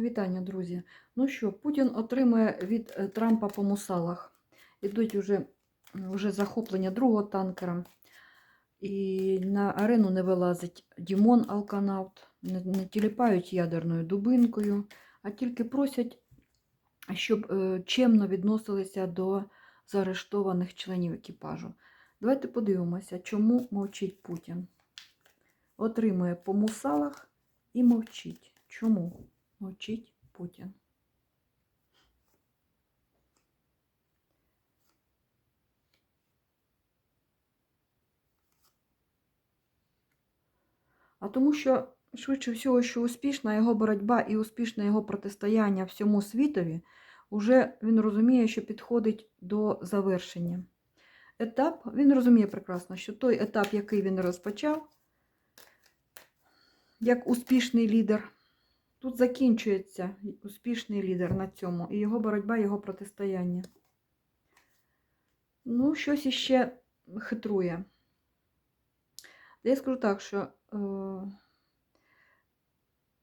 Вітання, друзі. Ну що, Путін отримує від е, Трампа по мусалах. Ідуть вже, вже захоплення другого танкера. І на арену не вилазить Дімон Алканавт, не, не тіліпають ядерною дубинкою, а тільки просять, щоб е, чемно відносилися до заарештованих членів екіпажу. Давайте подивимося, чому мовчить Путін. Отримує по мусалах і мовчить. Чому? Мовчить Путін. А тому що, швидше всього, що успішна його боротьба і успішне його протистояння всьому світові, уже він розуміє, що підходить до завершення. Етап, він розуміє прекрасно, що той етап, який він розпочав, як успішний лідер, Тут закінчується успішний лідер на цьому, і його боротьба, його протистояння. Ну, щось іще хитрує. Я скажу так, що е,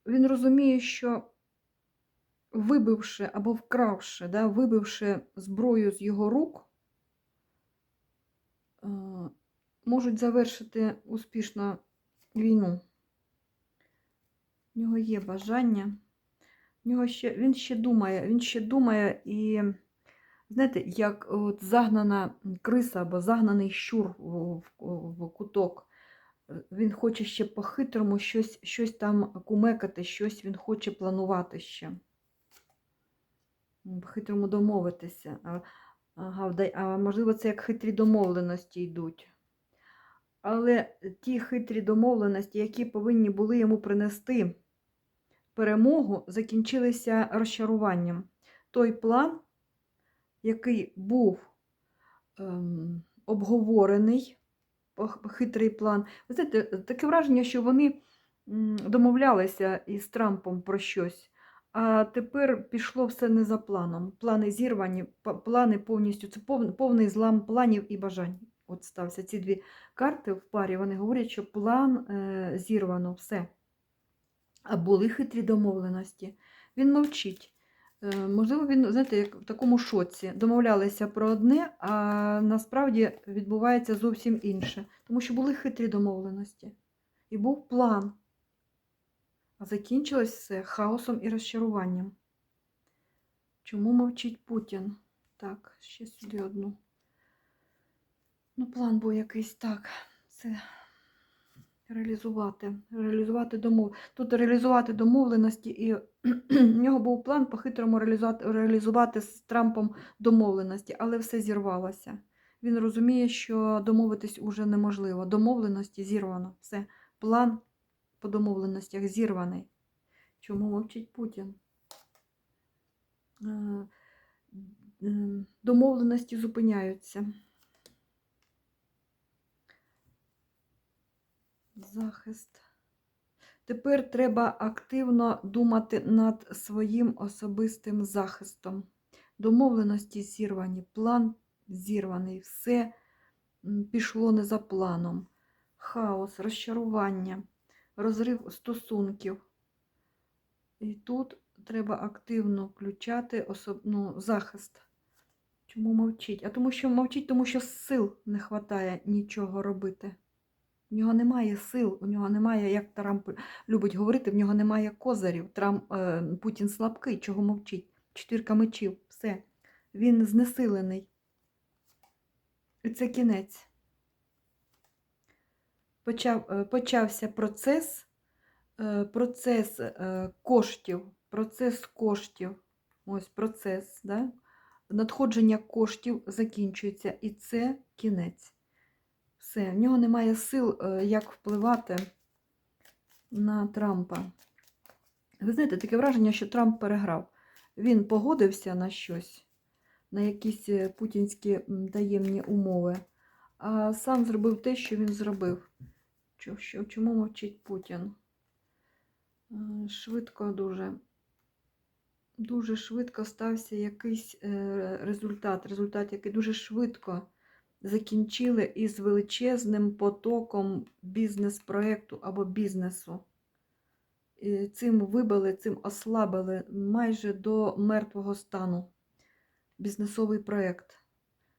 він розуміє, що вибивши або вкравши, да, вибивши зброю з його рук, е, можуть завершити успішно війну. В нього є бажання. В нього ще, Він ще думає, він ще думає і, знаєте, як от загнана криса або загнаний щур в, в, куток. Він хоче ще по-хитрому щось, щось там кумекати, щось він хоче планувати ще. По-хитрому домовитися. Ага, а можливо, це як хитрі домовленості йдуть. Але ті хитрі домовленості, які повинні були йому принести перемогу, закінчилися розчаруванням. Той план, який був ем, обговорений, хитрий план, ви знаєте, таке враження, що вони домовлялися із Трампом про щось. А тепер пішло все не за планом. Плани зірвані, плани повністю це повний злам планів і бажань. От стався ці дві карти в парі, вони говорять, що план е, зірвано, все. А були хитрі домовленості. Він мовчить. Е, можливо, він, знаєте, як в такому шоці. Домовлялися про одне, а насправді відбувається зовсім інше. Тому що були хитрі домовленості. І був план. А закінчилось все хаосом і розчаруванням. Чому мовчить Путін? Так, ще сюди одну. Ну, план був якийсь так. Це реалізувати. Реалізувати домов... Тут реалізувати домовленості, і в нього був план по-хитрому реалізувати, реалізувати з Трампом домовленості, але все зірвалося. Він розуміє, що домовитись уже неможливо. Домовленості зірвано. Все. План по домовленостях зірваний. Чому мовчить Путін? Е, домовленості зупиняються. Захист. Тепер треба активно думати над своїм особистим захистом. Домовленості зірвані, план зірваний, все пішло не за планом. Хаос, розчарування, розрив стосунків. І тут треба активно включати особ... ну, захист. Чому мовчить? А тому що мовчить, тому що сил не вистачає нічого робити. В нього немає сил, у нього немає, як Трамп любить говорити, в нього немає козирів. Трамп, е, Путін слабкий, чого мовчить. Чотирка мечів, все. Він знесилений. І це кінець. Почав, е, Почався процес, е, процес коштів, процес коштів. Ось процес, да? надходження коштів закінчується, і це кінець. Все, в нього немає сил, е, як впливати на Трампа. Ви знаєте, таке враження, що Трамп переграв. Він погодився на щось, на якісь е, путінські таємні умови, а сам зробив те, що він зробив. Чому мовчить Путін? Е, швидко дуже. Дуже швидко стався якийсь результат, результат, який дуже швидко закінчили із величезним потоком бізнес-проєкту або бізнесу. І цим вибили, цим ослабили майже до мертвого стану бізнесовий проєкт.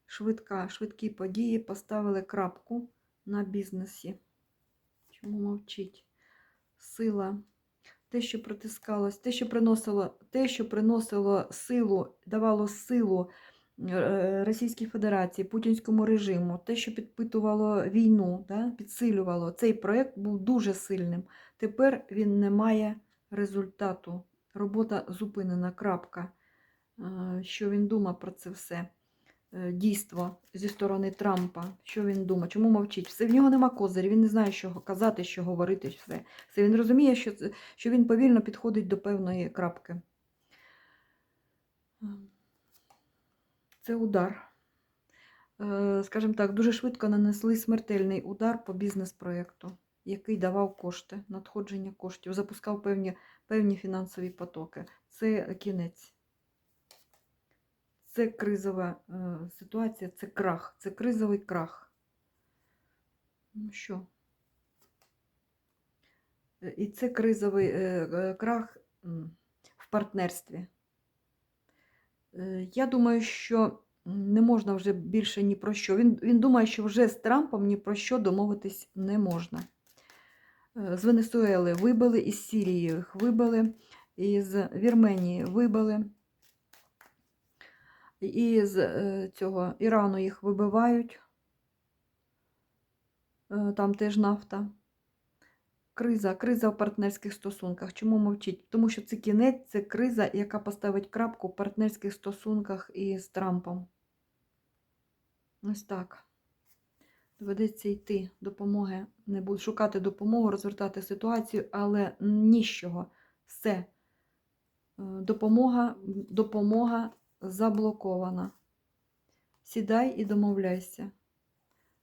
Швидка, швидкі події поставили крапку на бізнесі. Чому мовчить? Сила. Те, що притискалось, те, що приносило, те, що приносило силу, давало силу Російській Федерації, путінському режиму, те, що підпитувало війну, да, підсилювало, цей проєкт був дуже сильним. Тепер він не має результату. Робота зупинена, крапка. Е, Що він думав про це все? Е, Дійство зі сторони Трампа. Що він думає? Чому мовчить? Все в нього нема козирів, він не знає, що казати, що говорити. Все. все. Він розуміє, що, що він повільно підходить до певної крапки. Це удар. Е, Скажімо так, дуже швидко нанесли смертельний удар по бізнес-проєкту, який давав кошти, надходження коштів, запускав певні, певні фінансові потоки. Це кінець. Це кризова е, ситуація, це крах, це кризовий крах. Ну що? Е, І це кризовий крах в партнерстві. Е, Я думаю, що не можна вже більше ні про що. Він, він думає, що вже з Трампом ні про що домовитись не можна. Е, З Венесуели вибили, із Сирії їх вибили, із Вірменії вибили. І з е, цього Ірану їх вибивають. Там теж нафта. Криза, криза в партнерських стосунках. Чому мовчить? Тому що це кінець, це криза, яка поставить крапку в партнерських стосунках із Трампом. Ось так. Доведеться йти допомоги, не буду шукати допомогу, розвертати ситуацію, але нічого. Все. Е, Допомога, допомога заблокована. Сідай і домовляйся.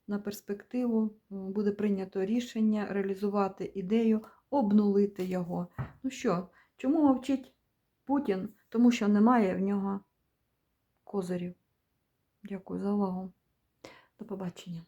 На перспективу буде прийнято рішення реалізувати ідею, обнулити його. Ну що, чому мовчить Путін? Тому що немає в нього козирів. Дякую за увагу. До побачення.